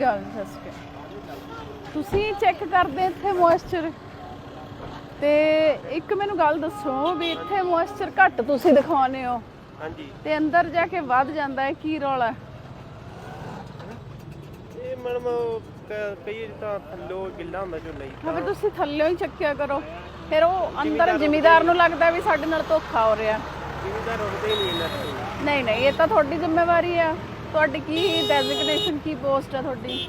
ਅਕਾਲ ਸਤਿ ਸ਼੍ਰੀ ਅਕਾਲ। ਤੁਸੀਂ ਚੈੱਕ ਕਰਦੇ ਇੱਥੇ ਮੋਇਸਚਰ ਤੇ ਇੱਕ ਮੈਨੂੰ ਗੱਲ ਦੱਸੋ ਵੀ ਇੱਥੇ ਮੋਇਸਚਰ ਘੱਟ ਤੁਸੀਂ ਦਿਖਾਉਂਦੇ ਹੋ। ਹਾਂਜੀ। ਤੇ ਅੰਦਰ ਜਾ ਕੇ ਵੱਧ ਜਾਂਦਾ ਹੈ ਕੀ ਰੌਲਾ? ਇਹ ਮੈਡਮ ਕਈ ਤਾਂ ਥੱਲੋਂ ਗਿੱਲਾ ਹੁੰਦਾ ਜੀ ਹਾਂ ਫਿਰ ਤੁਸੀਂ ਥੱਲਿਓਂ ਹੀ ਚੱਕਿਆ ਕਰੋ। ਫਿਰ ਉਹ ਅੰਦਰ ਜ਼ਿਮੀਦਾਰ ਨੂੰ ਲੱਗਦਾ ਵੀ ਸਾਡੇ ਨਾਲ ਧੋਖਾ ਹੋ ਰਿਹਾ। ਜ਼ਿਮੀਦਾਰ ਰੁਕਦੇ ਨਹੀਂ ਇਹਨਾਂ ਤੋਂ। ਨਹੀਂ ਨਹੀਂ ਇਹ ਤਾਂ ਤੁਹਾਡੀ ਜ਼ਿੰਮੇਵਾਰੀ ਆ। ਤੁਹਾਡੀ ਕੀ ਡੈਜ਼ਿਗਨੇਸ਼ਨ ਕੀ ਪੋਸਟ ਆ ਤੁਹਾਡੀ?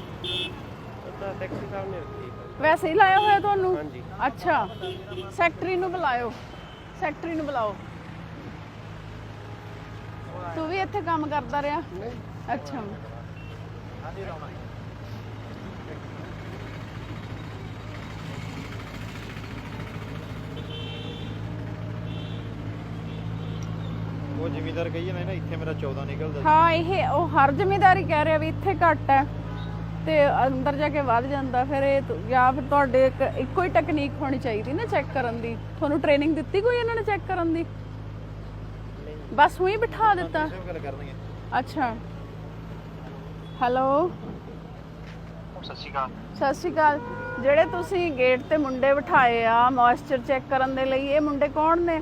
ਤਾਂ ਟੈਕਸੀ ਸਾਹਿਬ ਨੇ ਰੱਖੀ ਹੈ। ਵੈਸੇ ਹੀ ਲਾਇਆ ਹੋਇਆ ਤੁਹਾਨੂੰ? ਹਾਂਜੀ। ਅੱਛਾ। ਸੈਕਟਰੀ ਨੂੰ ਬੁਲਾਇਓ। ਸੈਕਟਰੀ ਨੂੰ ਬੁਲਾਓ। ਤੂੰ ਵੀ ਇੱਥੇ ਕੰਮ ਕਰਦਾ ਰਿਹਾ? ਅੱਛਾ। ਉਹ ਜ਼ਿਮੀਦਾਰ ਕਹੀ ਜਾਂਦਾ ਨਾ ਇੱਥੇ ਮੇਰਾ 14 ਨਿਕਲਦਾ ਹਾਂ ਇਹ ਉਹ ਹਰ ਜ਼ਿੰਮੇਦਾਰੀ ਕਹਿ ਰਿਹਾ ਵੀ ਇੱਥੇ ਘੱਟ ਹੈ ਤੇ ਅੰਦਰ ਜਾ ਕੇ ਵੱਧ ਜਾਂਦਾ। ਫਿਰ ਇਹ ਤੁ- ਜਾਂ ਫਿਰ ਤੁਹਾਡੇ ਇੱਕ ਇੱਕੋ ਹੀ ਟੈਕਨੀਕ ਹੋਣੀ ਚਾਹੀਦੀ ਨਾ ਚੈੱਕ ਕਰਨ ਦੀ। ਤੁਹਾਨੂੰ ਟ੍ਰੇਨਿੰਗ ਦਿੱਤੀ ਕੋਈ ਇਹਨਾਂ ਨੇ ਚੈੱਕ ਕਰਨ ਦੀ? ਬਸ ਉਹੀ ਬਿਠਾ ਦਿੱਤਾ। ਸੇਵ ਗੱਲ ਕਰਨਗੇ ਅੱਛਾ। ਹੈਲੋ? ਸਤਿ ਸ਼੍ਰੀ ਅਕਾਲ। ਸਤਿ ਸ਼੍ਰੀ ਅਕਾਲ। ਜਿਹੜੇ ਤੁਸੀਂ ਗੇਟ ਤੇ ਮੁੰਡੇ ਬਿਠਾਏ ਆ ਮੋਇਸਚਰ ਚੈੱਕ ਕਰਨ ਦੇ ਲਈ ਇਹ ਮੁੰਡੇ ਕੌਣ ਨੇ?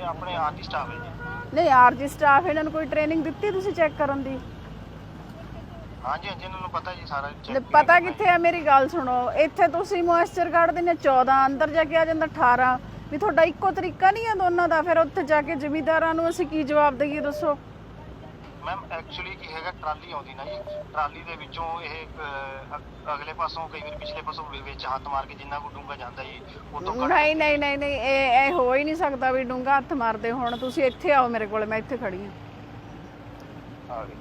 ਇਹ ਆਪਣੇ ਆਰਟਿਸਟ ਆਵੇ ਜੀ। ਨਹੀਂ ਆਰਜੀ ਸਟਾਫ ਇਹਨਾਂ ਨੂੰ ਕੋਈ ਟ੍ਰੇਨਿੰਗ ਦਿੱਤੀ ਤੁਸੀਂ ਚੈੱਕ ਕਰਨ ਦੀ? ਹਾਂਜੀ ਹਾਂਜੀ ਇਹਨਾਂ ਨੂੰ ਪਤਾ ਜੀ ਸਾਰਾ ਤੇ ਪਤਾ ਕਿੱਥੇ ਆ ਮੇਰੀ ਗੱਲ ਸੁਣੋ। ਇੱਥੇ ਤੁਸੀਂ ਮੋਇਸਚਰ ਕੱਢਦੇ ਨੇ 14 ਅੰਦਰ ਜਾ ਕੇ ਆ ਜਾਂਦਾ 18 ਵੀ ਤੁਹਾਡਾ ਇੱਕੋ ਤਰੀਕਾ ਨਹੀਂ ਆ ਦੋਨਾਂ ਦਾ ਫਿਰ ਉੱਥੇ ਜਾ ਕੇ ਜ਼ਿਮੀਦਾਰਾਂ ਨੂੰ ਅਸੀਂ ਕੀ ਜਵਾਬ ਦਈਏ ਦੱਸੋ? ਮੈਮ ਐਕਚੁਅਲੀ ਕੀ ਹੈਗਾ ਟਰਾਲੀ ਆਉਂਦੀ ਨਾ ਜੀ। ਟਰਾਲੀ ਦੇ ਵਿੱਚੋਂ ਇਹ ਅਹ, ਅ- ਅਗਲੇ ਪਾਸੋਂ ਕਈ ਵਾਰ ਪਿਛਲੇ ਪਾਸੋਂ ਵਿ- ਵਿੱਚ ਹੱਥ ਮਾਰ ਕੇ ਜਿੰਨਾ ਕੋ ਡੂੰਗਾ ਜਾਂਦਾ ਜੀ ਉਹ ਤੋਂ ਘੱਟ ਨਹੀਂ ਨਹੀਂ ਨਹੀਂ ਨਹੀਂ ਇਹ ਇਹ ਹੋ ਹੀ ਨਹੀਂ ਸਕਦਾ ਵੀ ਡੂੰਗਾ ਹੱਥ ਮਾਰਦੇ ਹੁਣ। ਤੁਸੀਂ ਇੱਥੇ ਆਓ ਮੇਰੇ ਕੋਲ ਮੈਂ ਇੱਥੇ ਖੜੀ ਹਾਂ। ਆ ਗਏ।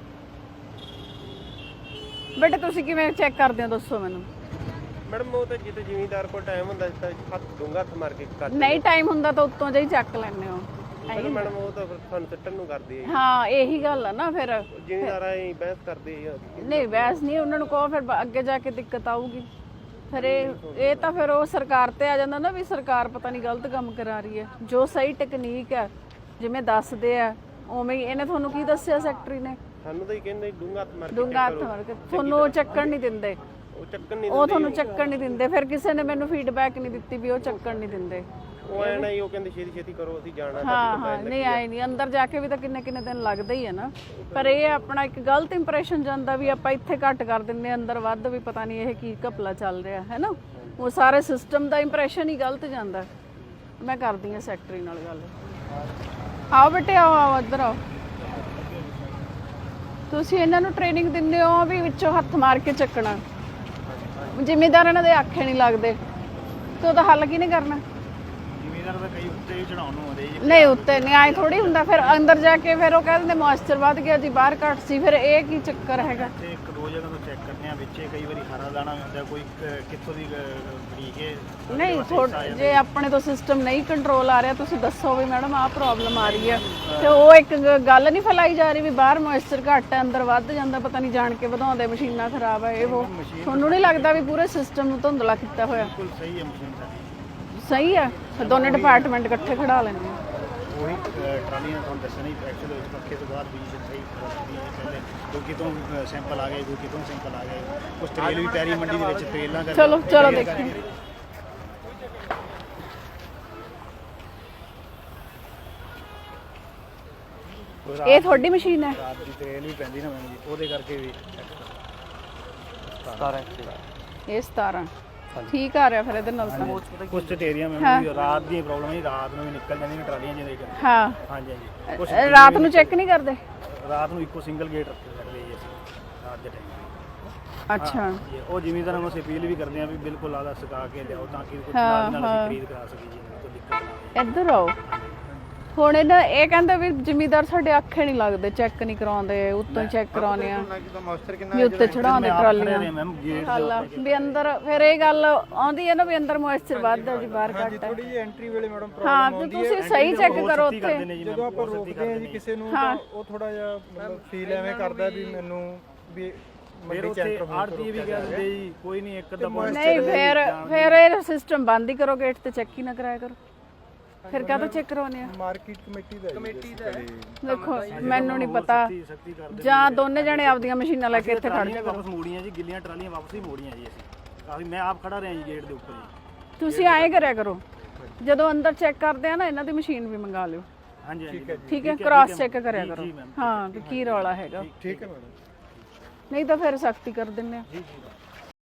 ਬੇਟੇ ਤੁਸੀਂ ਕਿਵੇਂ ਚੈੱਕ ਕਰਦੇ ਹੋ? ਦੱਸੋ ਮੈਨੂੰ। ਮੈਡਮ ਉਹ ਤਾਂ ਜਿੱਥੇ ਜ਼ਿਮੀਦਾਰ ਕੋਲ ਟਾਈਮ ਹੁੰਦਾ ਸੀ ਤਾਂ ਹੱਥ ਡੂੰਘਾ ਹੱਥ ਮਾਰ ਕੇ ਕਰ ਨਹੀਂ ਟਾਈਮ ਹੁੰਦਾ ਤਾਂ ਉੱਤੋਂ ਜਿਹਾ ਹੀ ਚੱਕ ਲੈਂਦੇ ਹੋ। ਚਲੋ ਮੈਡਮ ਉਹ ਤਾਂ ਫਿਰ ਤੁਹਾਨੂੰ ਸਿੱਟਣ ਨੂੰ ਕਰਦੀ ਹੈ ਹਾਂ ਇਹੀ ਗੱਲ ਆ ਨਾ ਫਿਰ। ਜ਼ਿਮੀਦਾਰਾਂ ਹੀ ਬਹਿਸ ਕਰਦੇ ਆ ਨਹੀਂ ਵੈਸ ਨਹੀਂ ਉਹਨਾਂ ਨੂੰ ਕਹੋ ਫਿਰ ਬ- ਅੱਗੇ ਜਾ ਕੇ ਦਿੱਕਤ ਆਊਗੀ। ਫਿਰ ਇਹ ਇਹ ਤਾਂ ਫਿਰ ਉਹ ਸਰਕਾਰ ਤੇ ਆ ਜਾਂਦਾ ਨਾ ਵੀ ਸਰਕਾਰ ਪਤਾ ਨਹੀਂ ਗਲਤ ਕੰਮ ਕਰਾ ਰਹੀ ਹੈ। ਜੋ ਸਹੀ ਟੈਕਨੀਕ ਹੈ ਜਿਵੇਂ ਦੱਸਦੇ ਆ ਉਵੇਂ ਹੀ ਇਹਨੇ ਤੁਹਾਨੂੰ ਕੀ ਦੱਸਿਆ ਸੈਕਟਰੀ ਨੇ? ਸਾਨੂੰ ਤਾਂ ਹੀ ਕਹਿੰਦੇ ਡੂੰਘਾ ਹੱਥ ਮਾਰ ਕੇ ਡੂੰਗਾ ਹੱਥ ਮਾਰ ਕੇ। ਤੁਹਾਨੂੰ ਉਹ ਚੱਕਣ ਨਹੀਂ ਦਿੰਦੇ। ਉਹ ਚੱਕਣ ਨਹੀਂ ਉਹ ਤੁਹਾਨੂੰ ਚੱਕਣ ਨਹੀਂ ਦਿੰਦੇ। ਫਿਰ ਕਿਸੇ ਨੇ ਮੈਨੂੰ ਫੀਡਬੈਕ ਨਹੀਂ ਦਿੱਤੀ ਵੀ ਉਹ ਚੱਕਣ ਨਹੀਂ ਦਿੰਦੇ। ਉਹ ਐ ਨਹੀਂ ਉਹ ਕਹਿੰਦੇ ਛੇਤੀ ਛੇਤੀ ਕਰੋ ਅਸੀਂ ਜਾਣਾ ਹਾਂ ਹਾਂ ਨਹੀਂ ਆਏ ਨਹੀਂ ਅੰਦਰ ਜਾ ਕੇ ਵੀ ਤਾਂ ਕਿੰਨੇ ਕਿੰਨੇ ਦਿਨ ਲੱਗਦੇ ਹੀ ਆ ਨਾ। ਪਰ ਇਹ ਆਪਣਾ ਇੱਕ ਗਲਤ ਇੰਪ੍ਰੈਸ਼ਨ ਜਾਂਦਾ ਵੀ ਆਪਾਂ ਇੱਥੇ ਘੱਟ ਕਰ ਆ ਅੰਦਰ ਵੱਧ ਵੀ ਪਤਾ ਨਹੀਂ ਇਹ ਕੀ ਘਪਲਾ ਚੱਲ ਰਿਹਾ ਹੈ ਨਾ? ਉਹ ਸਾਰੇ ਸਿਸਟਮ ਦਾ ਇੰਪ੍ਰੈਸ਼ਨ ਹੀ ਗਲਤ ਜਾਂਦਾ। ਮੈਂ ਕਰਦੀ ਆ ਸੈਕਟਰੀ ਨਾਲ ਗੱਲ। ਆਓ ਬੇਟੇ ਆਓ ਆਓ ਇੱਧਰ ਆਓ। ਤੁਸੀਂ ਇਹਨਾਂ ਨੂੰ ਟ੍ਰੇਨਿੰਗ ਦਿੰਦੇ ਹੋ ਵੀ ਵਿੱਚੋਂ ਹੱਥ ਮਾਰ ਕੇ ਚੱਕਣਾ। ਜ਼ਿੰਮੇਦਾਰ ਇਹਨਾਂ ਦੇ ਆਖੇ ਨਹੀਂ ਲੱਗਦੇ। ਤੇ ਉਹਦਾ ਹੱਲ ਕੀ ਨਹੀਂ ਕਰਨਾ? ਜ਼ਿਮੀਦਾਰ ਤਾਂ ਕਈ ਉੱਤੇ ਹੀ ਚੜਾਉਣ ਨੂੰ ਆਉਂਦੇ ਜੀ ਨਹੀਂ ਉੱਤੇ ਨਹੀਂ ਆਏ ਥੋੜੀ ਹੁੰਦਾ। ਫਿਰ ਅੰਦਰ ਜਾ ਕੇ ਫਿਰ ਉਹ ਕਹਿੰਦੇ ਮੋਇਸਚਰ ਵੱਧ ਗਿਆ ਜੀ ਬਾਹਰ ਘੱਟ ਸੀ। ਫਿਰ ਇਹ ਕੀ ਚੱਕਰ ਹੈਗਾ? ਤੇ ਇੱਕ ਦੋ ਜਗ੍ਹਾ ਤੋਂ ਚੈੱਕ ਕਰਨੇ ਆ ਵਿੱਚੇ ਕਈ ਵਾਰੀ ਹਰਾ ਦਾਣਾ ਵੀ ਹੁੰਦਾ ਕੋਈ ਕਿੱਥੋਂ ਦੀ ਬਰੀਕ ਹੈ ਨਹੀਂ ਥੋੜਾ ਜੇ ਆਪਣੇ ਤੋਂ ਸਿਸਟਮ ਨਹੀਂ ਕੰਟਰੋਲ ਆ ਰਿਹਾ ਤੁਸੀਂ ਦੱਸੋ ਵੀ ਮੈਡਮ ਆਹ ਪ੍ਰੋਬਲਮ ਆ ਰਹੀ ਹੈ। ਤੇ ਉਹ ਇੱਕ ਗ- ਗੱਲ ਨਹੀਂ ਫੈਲਾਈ ਜਾ ਰਹੀ ਵੀ ਬਾਹਰ ਮੋਇਸਚਰ ਘੱਟ ਹੈ ਅੰਦਰ ਵੱਧ ਜਾਂਦਾ ਪਤਾ ਨਹੀਂ ਜਾਣ ਕੇ ਵਧਾਉਂਦੇ ਮਸ਼ੀਨਾਂ ਖਰਾਬ ਹੈ ਇਹ ਉਹ। ਤੁਹਾਨੂੰ ਨਹੀਂ ਲੱਗਦਾ ਵੀ ਪੂਰੇ ਸਿਸਟਮ ਨੂੰ ਧੁੰਦਲਾ ਕੀਤਾ ਹੋਇਆ? ਬਿਲਕੁਲ ਸਹੀ ਹੈ ਮਸ਼ੀਨ ਸਾਡੀ ਸਹੀ ਹੈ ਫਿਰ ਦੋਨੇ ਡਿਪਾਰਟਮੈਂਟ ਇਕੱਠੇ ਖੜਾ ਲੈਂਦੇ ਆ। ਉਹੀ ਅਹ, ਟਰਾਲੀਆਂ ਤੁਹਾਨੂੰ ਦੱਸਣੀ ਐਕਚੁਅਲੀ ਉਸ ਪੱਖੇ ਤੋਂ ਬਾਅਦ ਵੀ ਸਹੀ ਰੱਖਦੀ ਹੈ ਪਹਿਲੇ ਦੋ ਕਿਤੋਂ ਸੈਂਪਲ ਆ ਗਏ ਦੋ ਕਿਤੋਂ ਸੈਂਪਲ ਆ ਗਏ। ਕੁਝ ਤੇਲ ਵੀ ਪੈਰੀ ਮੰਡੀ ਦੇ ਵਿੱਚ ਤੇਲਾਂ ਕਰਕੇ ਚਲੋ ਚਲੋ ਦੇਖੀਏ ਇਹ ਤੁਹਾਡੀ ਮਸ਼ੀਨ ਹੈ? ਰਾਤ ਦੀ ਤੇਲ ਵੀ ਪੈਂਦੀ ਨਾ ਮੈਨੂੰ ਜੀ ਉਹਦੇ ਕਰਕੇ ਵੀ। ਇਹ 17 ਠੀਕ ਆ ਰਿਹਾ ਫਿਰ ਇਹਦੇ ਨਾਲ ਤਾਂ। ਕੁਝ ਟੇਰੀਆਂ ਮੈਨੂੰ ਵੀ ਰਾਤ ਦੀ ਪ੍ਰੋਬਲਮ ਹੈ ਰਾਤ ਨੂੰ ਵੀ ਨਿਕਲ ਜਾਂਦੀਆਂ ਨੇ ਟਰਾਲੀਆਂ ਜਿਹਦੇ ਕਰਕੇ ਹਾਂ। ਹਾਂਜੀ ਹਾਂਜੀ। ਕੁਝ ਇਹ ਰਾਤ ਨੂੰ ਚੈੱਕ ਨਹੀਂ ਕਰਦੇ? ਰਾਤ ਨੂੰ ਇੱਕੋ ਸਿੰਗਲ ਗੇਟ ਰੱਖ ਸਕਦੇ ਜੀ ਅਸੀਂ ਰਾਤ ਦੇ ਟਾਈਮ ਅੱਛਾ। ਉਹ ਜ਼ਿਮੀਂਦਾਰਾਂ ਨੂੰ ਅਸੀਂ ਅਪੀਲ ਵੀ ਕਰਦੇ ਹਾਂ ਵੀ ਬਿਲਕੁਲ ਆਦਾ ਸਕਾ ਕੇ ਲਿਆਓ ਤਾਂ ਕਿ ਕੋਈ ਹਾਂ, ਨਾਲ ਨਾਲ ਹਾਂ। ਅਸੀਂ ਖਰੀਦ ਕਰਾ ਸਕੀਏ ਜੀ ਕੋਈ ਦਿੱਕਤ ਨਾ ਆਵੇ ਇੱਧਰ ਆਓ। ਹੁਣ ਇਹਨਾਂ ਇਹ ਕਹਿੰਦੇ ਵੀ ਜ਼ਿਮੀਦਾਰ ਸਾਡੇ ਅੱਖੇ ਨਹੀਂ ਲੱਗਦੇ ਚੈੱਕ ਨਹੀਂ ਕਰਾਉਂਦੇ ਉੱਤੋਂ ਹੀ ਚੈੱਕ ਕਰਾਉਣੇ ਆ। ਵੀ ਉੱਤੇ ਚੜਾਉਂਦੇ ਟਰਾਲੀਆਂ। ਆ ਵੀ ਅੰਦਰ ਫਿਰ ਇਹ ਗੱਲ ਆਉਂਦੀ ਹੈ ਨਾ ਵੀ ਅੰਦਰ ਮੋਇਸਚਰ ਵੱਧ ਹੈ ਜੀ ਬਾਹਰ ਘੱਟ ਹੈ। ਥੋੜੀ ਜਿਹੀ ਐਂਟਰੀ ਵੇਲੇ ਮੈਡਮ ਹਾਂ ਤੇ ਤੁਸੀਂ ਸਹੀ ਚੈੱਕ ਕਰੋ ਉੱਥੇ। ਜਦੋਂ ਆਪਾਂ ਰੋਕਦੇ ਹਾਂ ਜੀ ਕਿਸੇ ਨੂੰ ਤਾਂ ਉਹ ਥੋੜਾ ਜਿਹਾ ਮਤਲਬ ਫੀਲ ਐਵੇਂ ਕਰਦਾ ਵੀ ਮੈਨੂੰ ਵੀ ਫਿਰ ਉੱਥੇ ਆੜਤੀ ਵੀ ਦਿੰਦੇ ਜੀ ਕੋਈ ਨਹੀਂ ਇੱਕ ਅੱਧਾ ਪੁਆਇੰਟ ਨਹੀਂ ਫਿਰ ਫਿਰ ਇਹ ਸਿਸਟਮ ਬੰਦ ਹੀ ਕਰੋ ਗੇਟ ਤੇ ਚੈੱਕ ਹੀ ਨਾ ਕਰਾਇਆ ਕਰੋ। ਫਿਰ ਕਾਹਤੋਂ ਚੈੱਕ ਕਰਾਉਣੇ ਆ? ਮਾਰਕੀਟ ਕਮੇਟੀ ਦਾ ਕਮੇਟੀ ਦਾ ਦੇਖੋ ਮੈਨੂੰ ਨਹੀਂ ਪਤਾ। ਜਾਂ ਦੋਨੇ ਜਣੇ ਆਪਦੀਆਂ ਮਸ਼ੀਨਾਂ ਲੈ ਕੇ ਇੱਥੇ ਖੜ ਟਰਾਲੀਆਂ ਵਾਪਸ ਮੋੜੀਆਂ ਜੀ ਗਿੱਲੀਆਂ ਟਰਾਲੀਆਂ ਵਾਪਸ ਹੀ ਮੋੜੀਆਂ ਜੀ ਅਸੀਂ। ਕਾਫੀ ਮੈਂ ਆਪ ਖੜਾ ਰਿਹਾ ਜੀ ਗੇਟ ਦੇ ਉੱਪਰ ਜੀ। ਤੁਸੀਂ ਐਂ ਕਰਿਆ ਕਰੋ। ਜਦੋਂ ਅੰਦਰ ਚੈੱਕ ਕਰਦੇ ਆ ਨਾ ਇਹਨਾਂ ਦੀ ਮਸ਼ੀਨ ਵੀ ਮੰਗਾ ਲਿਓ। ਹਾਂਜੀ ਹਾਂਜੀ ਠੀਕ ਹੈ ਕ੍ਰਾਸ ਚੈੱਕ ਕਰਿਆ ਕਰੋ। ਹਾਂ ਕਿ ਕੀ ਰੌਲਾ ਹੈਗਾ। ਠੀਕ ਹੈ। ਮੈਡਮ ਨਹੀਂ ਤਾਂ ਫਿਰ ਸਖਤੀ ਕਰ ਦਿੰਨੇ ਆ।